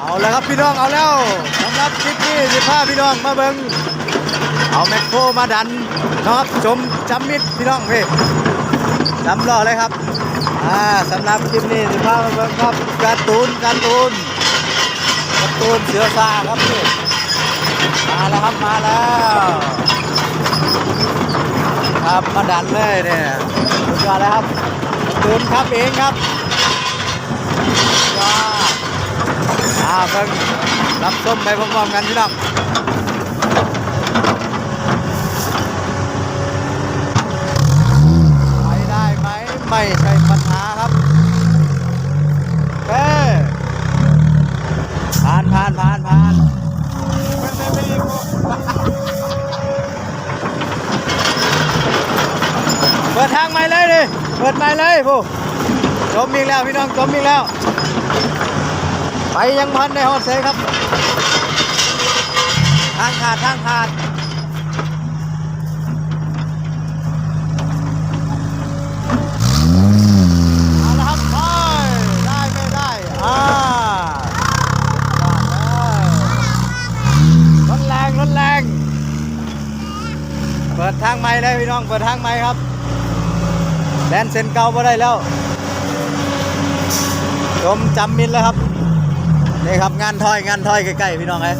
เอาแล้วครับพี่น้องเอาแล้วสำหรับคลิปนี้สิพาพี่น้องมาเบิงเอาแมคโครมาดันนะครับชมจำมิดพี่น้องพี่จำรอเลยครับอ่าสำหรับคลิปนี้สิพามาเบิงครับการ์ตูนการ์ตูนการ์ตูนเสือซาครับพี่มาแล้วครับมาแล้ว ครับมาดันเลยเนี่ยสุดยอดเลยครับตูนครับเองครับ อาเพิ่งรับส้มไปพร้อมๆกันพี่น้องไปได้ไหมไม่ใช่ปัญหาครับเอ้ผ่านผ่านผ่านผ่านเปิดทางใหม่เลยดิเปิดใหม่เลยผู้จมอีกแล้วพี่น้องจมอีกแล้ว ไปยังพันในฮอดเซครับ ทางขาดทางขาดเอาละครับไปได้ไม่ได้อ่ารถแรงรถแรง เปิดทางใหม่เลยพี่น้องเปิดทางใหม่ครับแดนเซนเก่าบ่ได้แล้ว ชมจำมินแล้วครับ นี่ครับงานถอยงานถอยใกล้ๆพี่น้องไอ้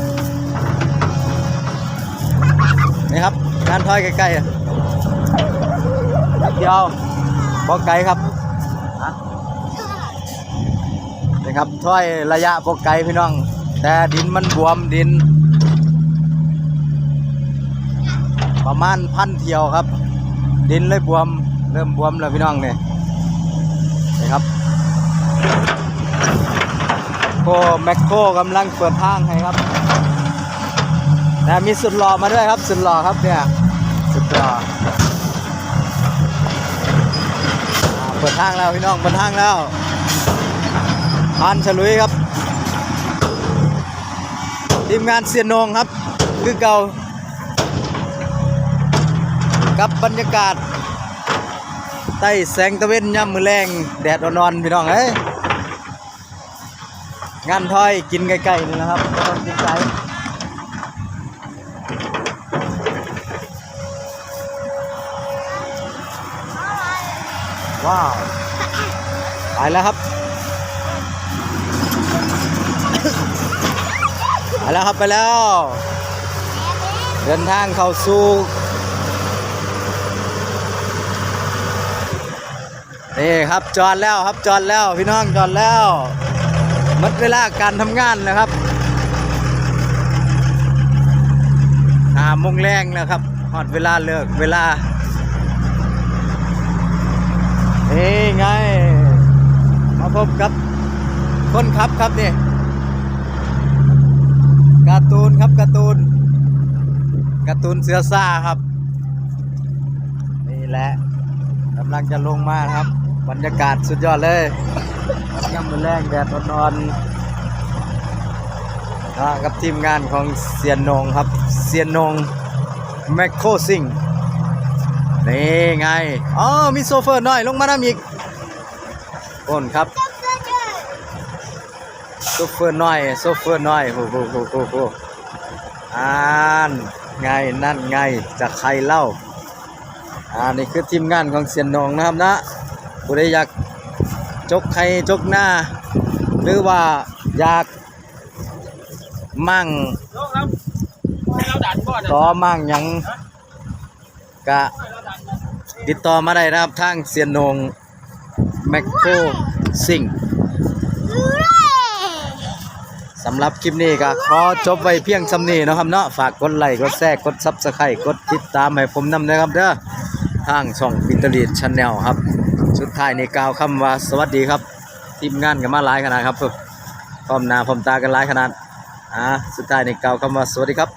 นี่ครับงานถอยใกล้ๆอ่นิดเดียวบ่ไกลครับอะนี่ครับถอยระยะบ่ไกลพี่น้อง แต่ดินมันบวมดิน ประมาณพันเที่ยวครับ ดินเลยบวมเริ่มบวมแล้วพี่น้องเนี่ยนี่ครับ โคแมคโคกำลังเปิดทางให้ครับแต่มีสุดหล่อมาด้วยครับสุดหล่อครับเนี่ยสุดหล่อเปิดทางแล้วพี่น้องเปิดทางแล้วพานฉลุยครับ ทีมงานเสียนงครับ คือเก่ากับบรรยากาศ ใต้แสงตะเวนย่ำมือแรง แดดอ่อนๆพี่น้องเอ้ย งานถ้อยกินใกล้ๆนี่นะครับต้องกินไกลว้าวไปแล้วครับไปแล้วครับไปแล้ว เดินทางเข้าสู่นี่ครับจอดแล้วครับจอดแล้วพี่น้องจอดแล้ว มดเวลาการทำงานแล้วครับหาโมงแรงแล้วครับหอดเวลาเลิกเวลานี่ไง มาพบกับคนขับครับนี่การ์ตูนครับการ์ตูนการ์ตูนเสือซ่าครับ นี่แหละกำลังจะลงมาครับ บรรยากาศสุดยอดเลย ย่ำมือแรงแดดอ่อนๆนะกับทีมงานของเซียนนงครับ เซียนนงแมคโคซิงนี่ไง อ๋อ มีโซเฟอร์น้อย ลงมาน้ำอีกโอนครับ โซเฟอร์น้อย โซเฟอร์น้อยโหโหโหโหโหอ่านไง นั่นไง จะใครเล่า อ่า นี่คือทีมงานของเซียนนงนะครับนะผู้ใดอยาก จกใครจกหน้า หรือว่าอยากมั่งน้องครับให้เราดันก่อนนะต่อมั่งหยังกะติดต่อมาได้นะครับทางเซียนนงแมคโครซิงสำหรับคลิปนี้ก็ขอจบไว้เพียงสำนี้เนาะครับเนาะฝากกดไลค์กดแชร์กดซับสไครต์กดติดตามให้ผมนำนะครับเด้อทางช่องปินตลีดชาแนลครับ สุดท้ายนี่กล่าวคำว่าสวัสดีครับ ทีมงานกันมาหลายขนาดครับพร้อมหน้าพร้อมตากันหลายขนาดอ่าสุดท้ายนี่กล่าวคำว่าสวัสดีครับ